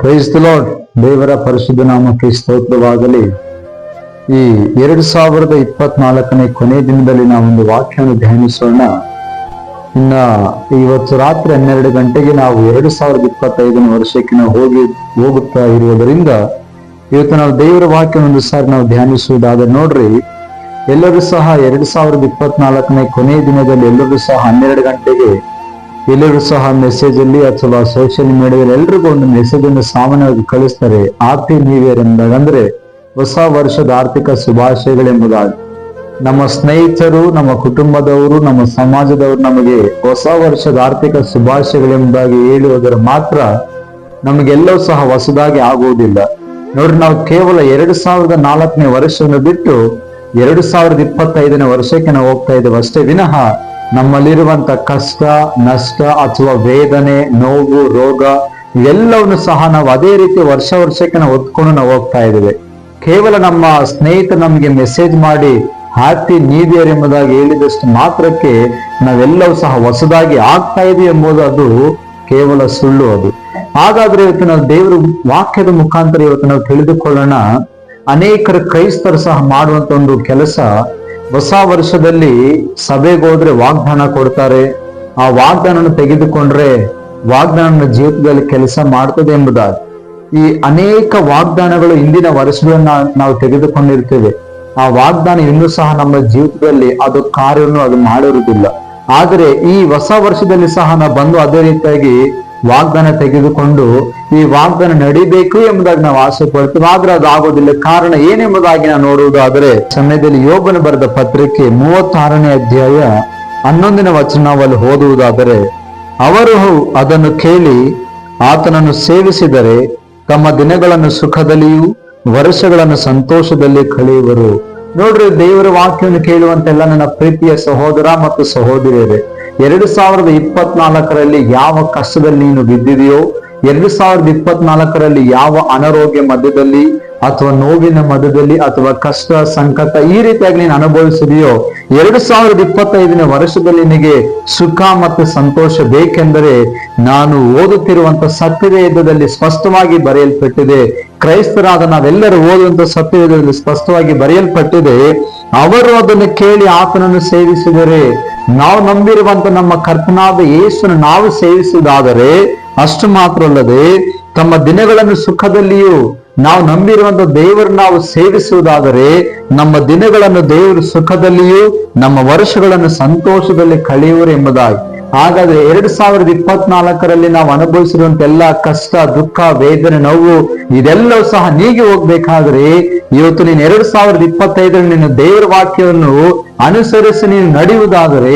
Lord ದೇವರ ಪರಿಶುದ್ಧ ನಾಮಕ್ಕೆ ಸ್ತೋತ್ರವಾಗಲಿ. ಈ ಎರಡು ಸಾವಿರದ ಇಪ್ಪತ್ನಾಲ್ಕನೇ ಕೊನೆ ದಿನದಲ್ಲಿ ನಾವೊಂದು ವಾಕ್ಯವನ್ನು ಧ್ಯಾನಿಸೋಣ. ಇನ್ನ ಇವತ್ತು ರಾತ್ರಿ ಹನ್ನೆರಡು ಗಂಟೆಗೆ ನಾವು ಎರಡು ಸಾವಿರದ ಇಪ್ಪತ್ತೈದನೇ ವರ್ಷಕ್ಕೆ ನಾವು ಹೋಗಿ ಹೋಗುತ್ತಾ ಇರುವುದರಿಂದ ಇವತ್ತು ನಾವು ದೇವರ ವಾಕ್ಯ ಒಂದು ಸಾರಿ ನಾವು ಧ್ಯಾನಿಸುವುದಾದ್ರೆ ನೋಡ್ರಿ. ಎಲ್ಲರೂ ಸಹ ಎರಡು ಸಾವಿರದ ಇಪ್ಪತ್ನಾಲ್ಕನೇ ಕೊನೆ ದಿನದಲ್ಲಿ ಎಲ್ಲರೂ ಸಹ ಹನ್ನೆರಡು ಗಂಟೆಗೆ ಎಲ್ಲರೂ ಸಹ ಮೆಸೇಜ್ ಅಲ್ಲಿ ಅಥವಾ ಸೋಷಿಯಲ್ ಮೀಡಿಯಾದಲ್ಲಿ ಎಲ್ರಿಗೂ ಒಂದು ಮೆಸೇಜ್ ಅನ್ನು ಸಾಮಾನ್ಯವಾಗಿ ಕಳಿಸ್ತಾರೆ ಹ್ಯಾಪಿ ನ್ಯೂ ಇಯರ್ ಎಂದಾಗ ಅಂದ್ರೆ ಹೊಸ ವರ್ಷದ ಆರ್ಥಿಕ ಶುಭಾಶಯಗಳೆಂಬುದಾಗಿ. ನಮ್ಮ ಸ್ನೇಹಿತರು, ನಮ್ಮ ಕುಟುಂಬದವರು, ನಮ್ಮ ಸಮಾಜದವರು ನಮಗೆ ಹೊಸ ವರ್ಷದ ಆರ್ಥಿಕ ಶುಭಾಶಯಗಳೆಂಬುದಾಗಿ ಹೇಳುವುದರ ಮಾತ್ರ ನಮಗೆಲ್ಲವೂ ಸಹ ಹೊಸದಾಗಿ ಆಗುವುದಿಲ್ಲ. ನೋಡ್ರಿ ನಾವು ಕೇವಲ ಎರಡು ಸಾವಿರದ ನಾಲ್ಕನೇ ವರ್ಷವನ್ನು ಬಿಟ್ಟು ಎರಡು ಸಾವಿರದ ಇಪ್ಪತ್ತೈದನೇ ವರ್ಷಕ್ಕೆ ನಾವು ಹೋಗ್ತಾ ಇದ್ದೇವೆ ಅಷ್ಟೇ. ವಿನಃ ನಮ್ಮಲ್ಲಿರುವಂತ ಕಷ್ಟ, ನಷ್ಟ ಅಥವಾ ವೇದನೆ, ನೋವು, ರೋಗ, ಇವೆಲ್ಲವನ್ನು ಸಹ ನಾವು ಅದೇ ರೀತಿ ವರ್ಷ ವರ್ಷಕ್ಕೆ ನಾವು ಹೊತ್ಕೊಂಡು ನಾವು ಹೋಗ್ತಾ ಇದ್ದೇವೆ. ಕೇವಲ ನಮ್ಮ ಸ್ನೇಹಿತ ನಮಗೆ ಮೆಸೇಜ್ ಮಾಡಿ ಹ್ಯಾಪಿ ನ್ಯೂ ಎಂಬುದಾಗಿ ಹೇಳಿದಷ್ಟು ಮಾತ್ರಕ್ಕೆ ನಾವೆಲ್ಲವೂ ಸಹ ಹೊಸದಾಗಿ ಆಗ್ತಾ ಇದೆ ಎಂಬುದು ಅದು ಕೇವಲ ಸುಳ್ಳು ಅದು. ಹಾಗಾದ್ರೆ ಇವತ್ತು ನಾವು ದೇವರ ವಾಕ್ಯದ ಮುಖಾಂತರ ಇವತ್ತು ನಾವು ತಿಳಿದುಕೊಳ್ಳೋಣ. ಅನೇಕರ ಕ್ರೈಸ್ತರು ಸಹ ಮಾಡುವಂತ ಒಂದು ಕೆಲಸ ಹೊಸ ವರ್ಷದಲ್ಲಿ ಸಭೆಗೋದ್ರೆ ವಾಗ್ದಾನ ಕೊಡ್ತಾರೆ. ಆ ವಾಗ್ದಾನ ತೆಗೆದುಕೊಂಡ್ರೆ ವಾಗ್ದಾನ ಜೀವಿತದಲ್ಲಿ ಕೆಲಸ ಮಾಡ್ತದೆ ಎಂಬುದಾಗಿ. ಈ ಅನೇಕ ವಾಗ್ದಾನಗಳು ಇಂದಿನ ವರ್ಷಗಳನ್ನ ನಾವು ತೆಗೆದುಕೊಂಡಿರ್ತೇವೆ. ಆ ವಾಗ್ದಾನ ಇನ್ನೂ ಸಹ ನಮ್ಮ ಜೀವಿತದಲ್ಲಿ ಅದು ಕಾರ್ಯವನ್ನು ಅದು ಮಾಡಿರುವುದಿಲ್ಲ. ಆದರೆ ಈ ಹೊಸ ವರ್ಷದಲ್ಲಿ ಸಹ ನಾವು ಬಂದು ಅದೇ ರೀತಿಯಾಗಿ ವಾಗ್ದಾನ ತೆಗೆದುಕೊಂಡು ಈ ವಾಗ್ದಾನ ನಡಿಬೇಕು ಎಂಬುದಾಗಿ ನಾವು ಆಸೆ ಪಡ್ತೀವಿ ಆದ್ರೆ ಅದು ಆಗೋದಿಲ್ಲ ಕಾರಣ ಏನೆಂಬುದಾಗಿ ನಾವು ನೋಡುವುದಾದರೆ, ಸಮಯದಲ್ಲಿ ಯೋಗನ ಬರೆದ ಪತ್ರಿಕೆ ಮೂವತ್ತಾರನೇ ಅಧ್ಯಾಯ ಹನ್ನೊಂದನೇ ವಚನ ನಾವು ಓದುವುದಾದರೆ, ಅವರು ಅದನ್ನು ಕೇಳಿ ಆತನನ್ನು ಸೇವಿಸಿದರೆ ತಮ್ಮ ದಿನಗಳನ್ನು ಸುಖದಲ್ಲಿಯೂ ವರ್ಷಗಳನ್ನು ಸಂತೋಷದಲ್ಲಿ ಕಳೆಯುವರು. ನೋಡ್ರಿ, ದೇವರ ವಾಕ್ಯವನ್ನು ಕೇಳುವಂತೆಲ್ಲ ನನ್ನ ಪ್ರೀತಿಯ ಸಹೋದರ ಮತ್ತು ಸಹೋದರಿಯರೇ ಎರಡು ಸಾವಿರದ ಇಪ್ಪತ್ನಾಲ್ಕರಲ್ಲಿ ಯಾವ ಕಷ್ಟದಲ್ಲಿ ನೀನು ಬಿದ್ದಿದೆಯೋ ಎರಡು ಸಾವಿರದ ಇಪ್ಪತ್ನಾಲ್ಕರಲ್ಲಿ ಯಾವ ಅನಾರೋಗ್ಯ ಮಧ್ಯದಲ್ಲಿ ಅಥವಾ ನೋವಿನ ಮಧ್ಯದಲ್ಲಿ ಅಥವಾ ಕಷ್ಟ, ಸಂಕಟ ಈ ರೀತಿಯಾಗಿ ನೀನು ಅನುಭವಿಸಿದೆಯೋ, ಎರಡು ಸಾವಿರದ ಇಪ್ಪತ್ತೈದನೇ ವರ್ಷದಲ್ಲಿ ನಿನಗೆ ಸುಖ ಮತ್ತು ಸಂತೋಷ ಬೇಕೆಂದರೆ ನಾನು ಓದುತ್ತಿರುವಂತ ಸತ್ಯವೇದದಲ್ಲಿ ಸ್ಪಷ್ಟವಾಗಿ ಬರೆಯಲ್ಪಟ್ಟಿದೆ. ಕ್ರೈಸ್ತರಾದ ನಾವೆಲ್ಲರೂ ಓದುವಂತ ಸತ್ಯವೇದದಲ್ಲಿ ಸ್ಪಷ್ಟವಾಗಿ ಬರೆಯಲ್ಪಟ್ಟಿದೆ. ಅವರು ಅದನ್ನು ಕೇಳಿ ಆತನನ್ನು ಸೇವಿಸಿದರೆ, ನಾವು ನಂಬಿರುವಂತ ನಮ್ಮ ಕರ್ತನಾದ ಯೇಸುನ ನಾವು ಸೇವಿಸುವುದಾದರೆ ಅಷ್ಟು ಮಾತ್ರ ಅಲ್ಲದೆ ತಮ್ಮ ದಿನಗಳನ್ನು ಸುಖದಲ್ಲಿಯೂ ನಾವು ನಂಬಿರುವಂತ ದೇವರು ನಾವು ಸೇವಿಸುವುದಾದರೆ ನಮ್ಮ ದಿನಗಳನ್ನು ದೇವರು ಸುಖದಲ್ಲಿಯೂ ನಮ್ಮ ವರ್ಷಗಳನ್ನು ಸಂತೋಷದಲ್ಲಿ ಕಳೆಯುವರು ಎಂಬುದಾಗಿ. ಹಾಗಾದ್ರೆ ಎರಡ್ ಸಾವಿರದ ಇಪ್ಪತ್ನಾಲ್ಕರಲ್ಲಿ ನಾವು ಅನುಭವಿಸಿರುವಂತ ಎಲ್ಲಾ ಕಷ್ಟ, ದುಃಖ, ವೇದನೆ, ನೋವು, ಇದೆಲ್ಲವೂ ಸಹ ನೀಗೆ ಹೋಗ್ಬೇಕಾದ್ರೆ ಇವತ್ತು ನೀನು ಎರಡ್ ಸಾವಿರದ ಇಪ್ಪತ್ತೈದರಲ್ಲಿ ನೀನು ದೇವರ ವಾಕ್ಯವನ್ನು ಅನುಸರಿಸಿ ನೀನು ನಡೆಯುವುದಾದರೆ,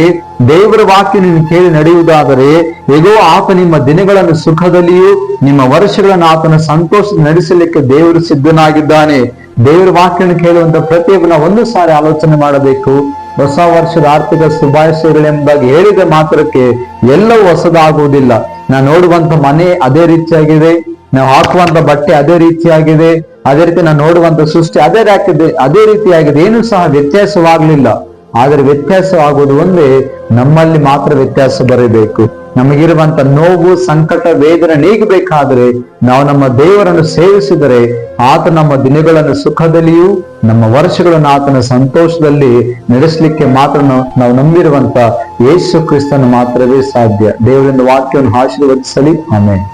ದೇವರ ವಾಕ್ಯ ನೀನು ಕೇಳಿ ನಡೆಯುವುದಾದರೆ ಹೇಗೋ ಆತ ನಿಮ್ಮ ದಿನಗಳನ್ನು ಸುಖದಲ್ಲಿಯೂ ನಿಮ್ಮ ವರ್ಷಗಳನ್ನು ಆತನ ಸಂತೋಷ ನಡೆಸಲಿಕ್ಕೆ ದೇವರು ಸಿದ್ಧನಾಗಿದ್ದಾನೆ. ದೇವರ ವಾಕ್ಯವನ್ನು ಕೇಳುವಂತ ಪ್ರತಿಯೊಬ್ಬನ ಒಂದು ಸಾರಿ ಆಲೋಚನೆ ಮಾಡಬೇಕು. ಹೊಸ ವರ್ಷದ ಆರ್ಥಿಕ ಶುಭಾಶಯಗಳೆಂಬಾಗಿ ಹೇಳಿದ ಮಾತ್ರಕ್ಕೆ ಎಲ್ಲವೂ ಹೊಸದಾಗುವುದಿಲ್ಲ. ನಾವು ನೋಡುವಂತ ಮನೆ ಅದೇ ರೀತಿಯಾಗಿದೆ. ನಾವು ಹಾಕುವಂತ ಬಟ್ಟೆ ಅದೇ ರೀತಿಯಾಗಿದೆ. ಅದೇ ರೀತಿ ನಾವು ನೋಡುವಂತ ಸೃಷ್ಟಿ ಅದೇ ರಾಕಿದೆ ಅದೇ ರೀತಿಯಾಗಿದೆ. ಏನು ಸಹ ವ್ಯತ್ಯಾಸವಾಗಲಿಲ್ಲ. ಆದರೆ ವ್ಯತ್ಯಾಸವಾಗುವುದು ಒಂದೇ ನಮ್ಮಲ್ಲಿ ಮಾತ್ರ ವ್ಯತ್ಯಾಸ ಬರಬೇಕು. ನಮಗಿರುವಂತ ನೋವು, ಸಂಕಟ, ವೇದನೆ ನೀಗಬೇಕಾದರೆ ನಾವು ನಮ್ಮ ದೇವರನ್ನು ಸೇವಿಸಿದರೆ ಆತ ನಮ್ಮ ದಿನಗಳನ್ನು ಸುಖದಲ್ಲಿಯೂ, ನಮ್ಮ ವರ್ಷಗಳನ್ನು ಆತನ ಸಂತೋಷದಲ್ಲಿ ನಡೆಸಲಿಕ್ಕೆ ಮಾತ್ರ ನಾವು ನಂಬಿರುವಂತ ಯೇಸು ಕ್ರಿಸ್ತನು ಮಾತ್ರವೇ ಸಾಧ್ಯ. ದೇವರಿಂದ ವಾಕ್ಯವನ್ನು ಆಶೀರ್ವದಿಸಲಿ. ಆಮೇಲೆ